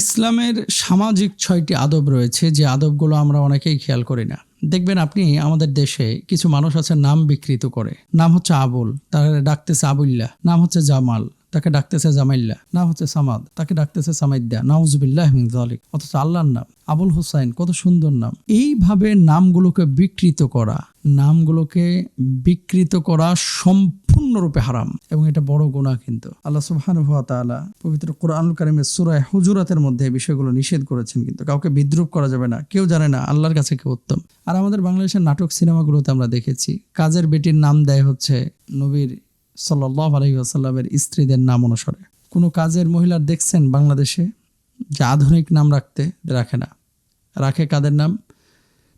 ইসলামের সামাজিক ছয়টি আদব রয়েছে, যে আদবগুলো আমরা অনেকেই খেয়াল করি না। দেখবেন আপনি আমাদের দেশে কিছু মানুষ আছে নাম বিকৃত করে। নাম হচ্ছে আবুল, তাকে ডাকতেছে আবুল্লাহ নাম হচ্ছে জামাল, তাকে ডাকতেছে জামাইল্লা নাম হচ্ছে সামাদ, তাকে ডাকতেছে সামাইদ্দা। নাউজবিল্লাহ যালিক, অথচ আল্লাহর নাম। আবুল হুসাইন, কত সুন্দর নাম। এইভাবে নামগুলোকে বিকৃত করা, নামগুলোকে বিকৃত করা সম্পূর্ণরূপে হারাম এবং এটা বড় গুণা কিন্তু। আল্লাহ সুবহানাহু ওয়া পবিত্র কোরআনুল কারিমের সুরায় হুজুরাতের মধ্যে বিষয়গুলো নিষেধ করেছেন কিন্তু। কাউকে বিদ্রুপ করা যাবে না, কেউ জানে না, আল্লাহর কাছে কেউ উত্তম। আর আমাদের বাংলাদেশের নাটক সিনেমাগুলোতে আমরা দেখেছি, কাজের বেটির নাম দেয় হচ্ছে নবীর সাল্লাহ আলহি আসাল্লামের স্ত্রীদের নাম অনুসারে। কোনো কাজের মহিলার দেখছেন বাংলাদেশে, যে আধুনিক নাম রাখতে রাখে না। রাখে কাদের নাম?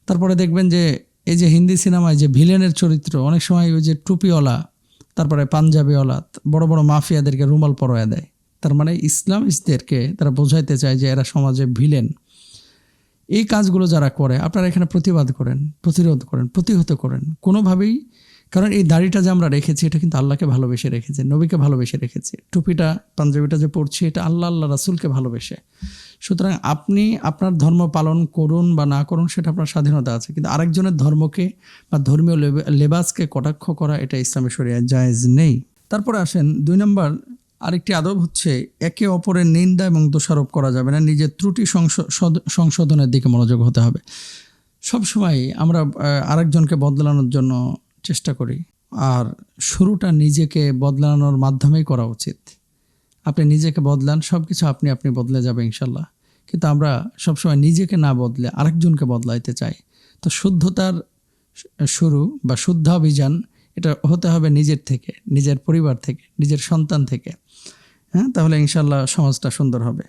তারপরে দেখবেন যে, এই যে হিন্দি সিনেমায় যে ভিলেনের চরিত্র, অনেক সময় ওই যে টুপিওয়ালা তারপরে পাঞ্জাবি পাঞ্জাবিওয়ালা বড় বড় মাফিয়াদেরকে রুমাল পরোয়া দেয়। তার মানে ইসলামিস্টদেরকে তারা বোঝাইতে চায় যে এরা সমাজে ভিলেন। এই কাজগুলো যারা করে, আপনারা এখানে প্রতিবাদ করেন, প্রতিরোধ করেন, প্রতিহত করেন। কোনোভাবেই কারণ এই দাড়িটা যে আমরা রেখেছি, এটা কিন্তু আল্লাহকে ভালোবেসে রেখেছে, নবীকে ভালোবেসে রেখেছি। টুপিটা, পাঞ্জাবিটা যে পড়ছি এটা আল্লাহ আল্লাহ রাসুলকে ভালোবেসে। সুতরাং আপনি আপনার ধর্ম পালন করুন বা না করুন, সেটা আপনার স্বাধীনতা আছে। কিন্তু আরেকজনের ধর্মকে বা ধর্মীয় লেবে- লেবাসকে কটাক্ষ করা, এটা ইসলামী শরিয়ায় জায়েজ নেই। তারপরে আসেন, দুই নম্বর, আরেকটি আদব হচ্ছে, একে অপরের নিন্দা এবং দোষারোপ করা যাবে না, নিজের ত্রুটি সংশোধনের দিকে মনোযোগ হতে হবে। সবসময় আমরা আরেকজনকে বদলানোর জন্য চেষ্টা করি। আর শুরুটা নিজেকে বদলানোর মাধ্যমেই করা উচিত। আপনি নিজেকে বদলান সব কিছু আপনি আপনি বদলে যাবে ইনশাল্লাহ। কিন্তু আমরা সবসময় নিজেকে না বদলে আরেকজনকে বদলাইতে চাই। তো শুদ্ধতার শুরু বা শুদ্ধ অভিযান, এটা হতে হবে নিজের থেকে, নিজের পরিবার থেকে, নিজের সন্তান থেকে। হ্যাঁ তাহলে ইনশাল্লাহ সমাজটা সুন্দর হবে।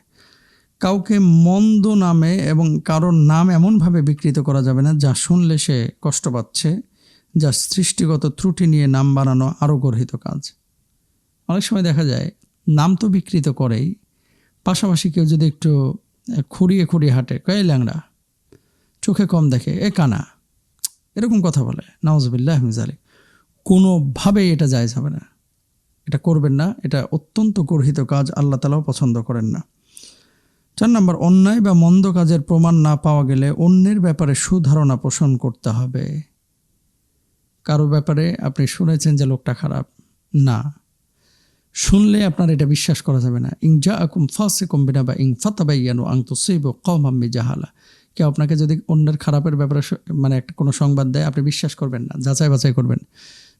কাউকে মন্দ নামে এবং কারোর নাম এমনভাবে বিকৃত করা যাবে না, যা শুনলে সে কষ্ট পাচ্ছে। যা সৃষ্টিগত ত্রুটি নিয়ে নাম বানানো আরও গর্হিত কাজ। অনেক সময় দেখা যায়, নাম তো বিকৃত করেই, পাশাপাশি কেউ যদি একটু খুঁড়িয়ে খুঁড়িয়ে হাঁটে, কয়ে ল্যাংড়া, চোখে কম দেখে, এ, কানা। এরকম কথা বলে। নওয়াজবিল্লাহ মিজালি কোনোভাবেই এটা যায় যাবে না। এটা করবেন না, এটা অত্যন্ত গর্হিত কাজ, আল্লাহ তালাও পছন্দ করেন না। চার নম্বর, অন্যায় বা মন্দ কাজের প্রমাণ না পাওয়া গেলে অন্যের ব্যাপারে সুধারণা পোষণ করতে হবে। কারও ব্যাপারে আপনি শুনেছেন যে লোকটা খারাপ? না। শুনলে আপনার এটা বিশ্বাস করা যাবে না। ইং যা আকুম ফাসে কম্বিনা বা ইং ফাতাবাইয়ানু আং তো সেব কম আম্মি জাহালা কেউ আপনাকে যদি অন্যের খারাপের ব্যাপারে মানে একটা কোনো সংবাদ দেয়, আপনি বিশ্বাস করবেন না, যাচাই বাছাই করবেন।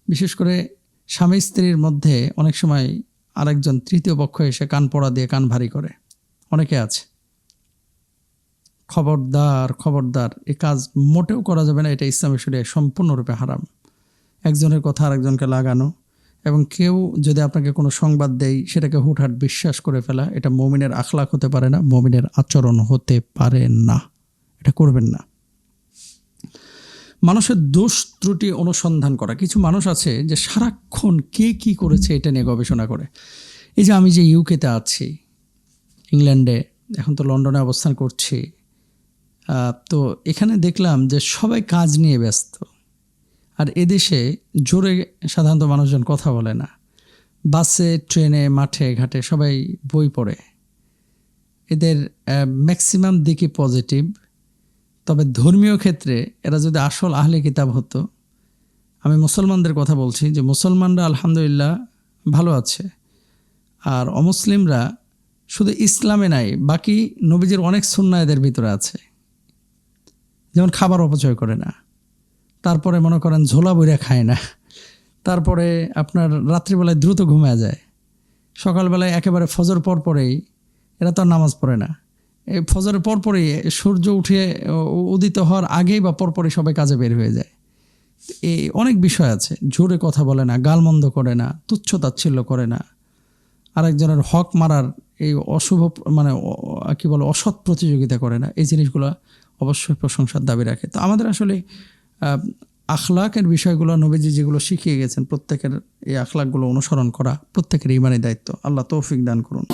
বিশেষ করে স্বামী স্ত্রীর মধ্যে অনেক সময় আরেকজন তৃতীয় পক্ষ এসে কান পড়া দিয়ে কান ভারী করে। অনেকে আছে। খবরদার খবরদার, এ কাজ মোটেও করা যাবে না, এটা ইসলামী শরিয়ায় সম্পূর্ণরূপে হারাম। একজনের কথা আরেকজনকে লাগানো এবং কেউ যদি আপনাকে কোনো সংবাদ দেয়, সেটাকে হুটহাট বিশ্বাস করে ফেলা, এটা মমিনের আখলাক হতে পারে না, মমিনের আচরণ হতে পারে না। এটা করবেন না। মানুষের দোষ ত্রুটি অনুসন্ধান করা। কিছু মানুষ আছে যে সারাক্ষণ কে কি করেছে এটা নিয়ে গবেষণা করে। এই যে আমি যে ইউকেতে আছি, ইংল্যান্ডে, এখন তো লন্ডনে অবস্থান করছি তো এখানে দেখলাম যে সবাই কাজ নিয়ে ব্যস্ত। আর এদেশে জোরে সাধারণত মানুষজন কথা বলে না। বাসে, ট্রেনে, মাঠে, ঘাটে সবাই বই পড়ে। এদের ম্যাক্সিমাম দিকই পজিটিভ তবে ধর্মীয় ক্ষেত্রে এরা যদি আসল আহলে কিতাব হতো, আমি মুসলমানদের কথা বলছি যে মুসলমানরা আলহামদুলিল্লাহ ভালো আছে। আর অমুসলিমরা শুধু ইসলামে নাই, বাকি নবীজির অনেক সুন্না এদের ভিতরে আছে। যেমন খাবার অপচয় করে না। তারপরে মনে করেন ঝোলা বইরা খায় না। তারপরে আপনার রাত্রিবেলায় দ্রুত ঘুমায় যায়। সকালবেলায় একেবারে ফজর পর পরেই, এরা তো নামাজ পড়ে না। এই ফজরের পর পরেই সূর্য উঠে উদিত হওয়ার আগেই বা পরপরই সবাই কাজে বের হয়ে যায়। এই অনেক বিষয় আছে। জোরে কথা বলে না গালমন্দ করে না, তুচ্ছ তাচ্ছিল্য করে না। আরেকজনের হক মারার এই অশুভ মানে কি বলে, অসৎ প্রতিযোগিতা করে না। এই জিনিসগুলো অবশ্যই প্রশংসার দাবি রাখে। তো আমাদের আসলে আখলাকের বিষয়গুলো নবীজি যেগুলো শিখিয়ে গেছেন, প্রত্যেকের এই আখলাকগুলো অনুসরণ করা, প্রত্যেকের ইমানের দায়িত্ব। আল্লাহ তৌফিক দান করুন।